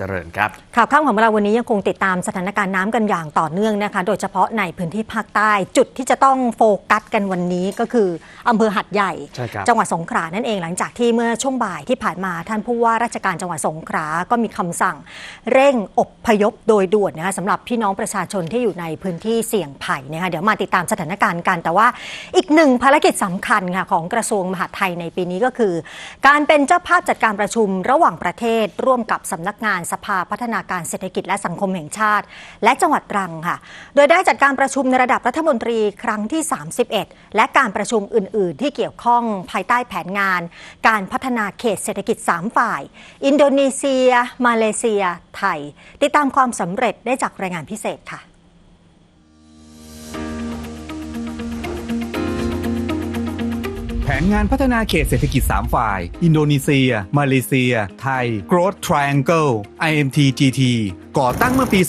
เจริญครับข่าวข้ามของเราวันนี้ยังคงติดตามสถานการณ์น้ำกันอย่างต่อเนื่องนะคะ โดยเฉพาะในพื้นที่ภาคใต้จุดที่จะต้องโฟกัสกันวันนี้ก็คืออำเภอหัดใหญ่ใช่ครับจังหวัดสงขลานั่นเองหลังจากที่เมื่อช่วงบ่ายที่ผ่านมาท่านผู้ว่าราชการจังหวัดสงขลาก็มีคำสั่ง เร่งอบพยพโดยด่วนนะคะสำหรับพี่น้องประชาชนที่อยู่ในพื้นที่เสี่ยงภัยนะคะเดี๋ยวมาติดตามสถานการณ์กัน แต่ว่าอีกหนึ่งภารกิจสำคัญค่ะของกระทรวงมหาดไทยในปีนี้ก็คือ การเป็นเจ้าภาพจัดการประชุมระหว่างประเทศร่วมกับสำนักงานสภาพัฒนาการเศรษฐกิจและสังคมแห่งชาติ และจังหวัดตรังค่ะ โดยได้จัดการประชุมในระดับรัฐมนตรีครั้งที่ 31 และการประชุมอื่น ๆ ที่เกี่ยวข้องภายใต้แผนงาน การพัฒนาเขตเศรษฐกิจ 3 ฝ่าย อินโดนีเซีย มาเลเซีย ไทย ติดตามความสำเร็จได้จากรายงานพิเศษค่ะ ผนงานพัฒนาเขตเศรษฐกิจ 3 ฝ่าย อินโดนีเซีย มาเลเซีย ไทย Growth Triangle IMTGT ก่อตั้งเมื่อปี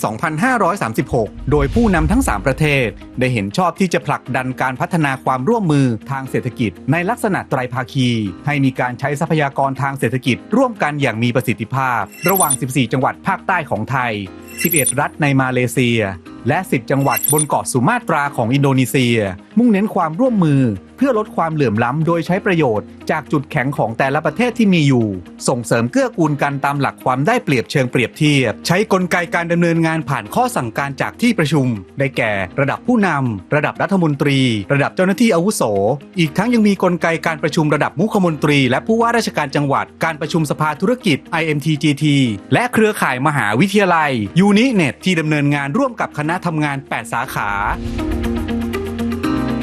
2536 โดยผู้นำทั้ง 3 ประเทศ ได้เห็นชอบที่จะผลักดันการพัฒนาความร่วมมือทางเศรษฐกิจ ในลักษณะไตรภาคี ให้มีการใช้ทรัพยากรทางเศรษฐกิจ ร่วมกันอย่างมีประสิทธิภาพ ระหว่าง 14 จังหวัดภาคใต้ของไทย 11 รัฐในมาเลเซีย และ 10 จังหวัดบนเกาะสุมาตราของอินโดนีเซียมุ่งเน้นความร่วมมือเพื่อลดความเหลื่อมล้ำ โดยใช้ประโยชน์จากจุดแข็งของแต่ละประเทศที่มีอยู่ ส่งเสริมเกื้อกูลกันตามหลักความได้เปรียบเชิงเปรียบเทียบ ใช้กลไกการดำเนินงานผ่านข้อสั่งการจากที่ประชุม ได้แก่ ระดับผู้นำระดับรัฐมนตรี ระดับเจ้าหน้าที่อาวุโส อีกทั้งยังมีกลไกการประชุมระดับมุขมนตรี และผู้ว่าราชการจังหวัด การประชุมสภาธุรกิจ IMTGT และเครือข่ายมหาวิทยาลัยยูนิเน็ตที่ดำเนินงานร่วมกับคณะทำงาน 8 สาขา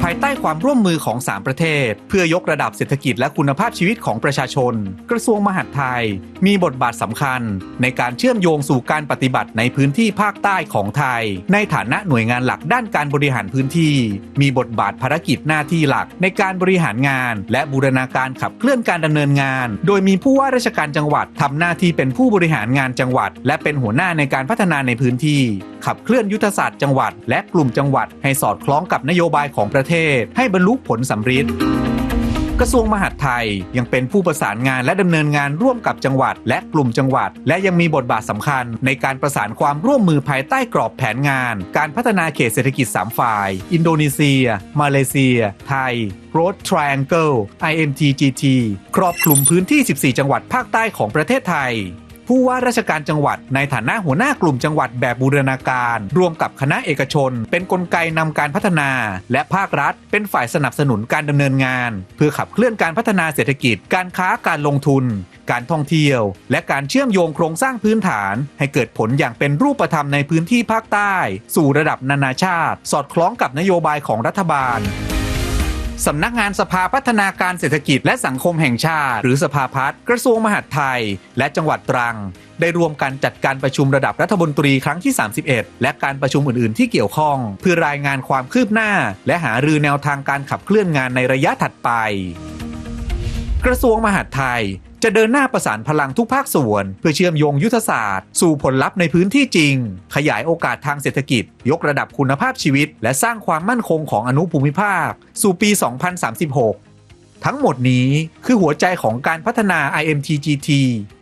ายใต้ความร่วมมือของ 3 ประเทศ เพื่อยกระดับเศรษฐกิจและคุณภาพชีวิตของประชาชน กระทรวงมหาดไทย มีบทบาทสำคัญ ในการเชื่อมโยงสู่การปฏิบัติในพื้นที่ภาคใต้ของไทย ในฐานะหน่วยงานหลักด้านการบริหารพื้นที่ มีบทบาทภารกิจหน้าที่หลักในการบริหารงาน และบูรณาการขับเคลื่อนการดำเนินงาน โดยมีผู้ว่าราชการจังหวัดทำหน้าที่เป็นผู้บริหารงานจังหวัด และเป็นหัวหน้าในการพัฒนาในพื้นที่ขับเคลื่อนยุทธศาสตร์จังหวัด และกลุ่มจังหวัด ให้สอดคล้องกับนโยบายของประเทศ ให้บรรลุผลสำฤทธิ์กระทรวงมหาดไทยยังเป็นผู้ประสานงานและดำเนินงานร่วมกับจังหวัด และกลุ่มจังหวัด และยังมีบทบาทสำคัญ ในการประสานความร่วมมือภายใต้กรอบแผนงาน การพัฒนาเขตเศรษฐกิจ 3 ฝ่าย อินโดนีเซีย มาเลเซีย ไทย Road Triangle IMTGT ครอบคลุมพื้นที่ 14 จังหวัดภาคใต้ของประเทศไทย ผู้ว่าราชการจังหวัด ในฐานะหัวหน้ากลุ่มจังหวัดแบบบูรณาการร่วมกับคณะเอกชน เป็นนกลไกนำการพัฒนา และภาครัฐ เป็นฝ่ายสนับสนุนการดำเนินงาน เพื่อขับเคลื่อนการพัฒนาเศรษฐกิจ การค้าการลงทุน การท่องเที่ยว และการเชื่อมโยงโครงสร้างพื้นฐาน ให้เกิดผลอย่างเป็นรูปธรรมในพื้นที่ภาคใต้ สู่ระดับนานาชาติ สอดคล้องกับนโยบายของรัฐบาล สำนักงานสภาพัฒนาการเศรษฐกิจและสังคมแห่งชาติ หรือสภาพัฒน์กระทรวงมหาดไทย และจังหวัดตรัง ได้รวมกันจัดการประชุมระดับรัฐมนตรีครั้งที่ 31 และการประชุมอื่น ๆ ที่เกี่ยวข้อง เพื่อรายงานความคืบหน้า และหารือแนวทางการขับเคลื่อนงานในระยะถัดไป กระทรวงมหาดไทย จะเดินหน้าประสานพลังทุกภาคส่วน เพื่อเชื่อมโยงยุทธศาสตร์ สู่ผลลัพธ์ในพื้นที่จริง ขยายโอกาสทางเศรษฐกิจ ยกระดับคุณภาพชีวิต และสร้างความมั่นคงของอนุภูมิภาค สู่ปี 2036ทั้งหมดนี้คือหัวใจของการพัฒนา IMTGT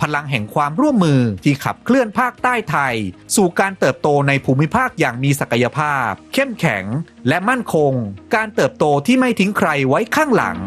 พลังแห่งความร่วมมือที่ขับเคลื่อนภาคใต้ไทย สู่การเติบโตในภูมิภาคอย่างมีศักยภาพ เข้มแข็ง และมั่นคง การเติบโตที่ไม่ทิ้งใครไว้ข้างหลัง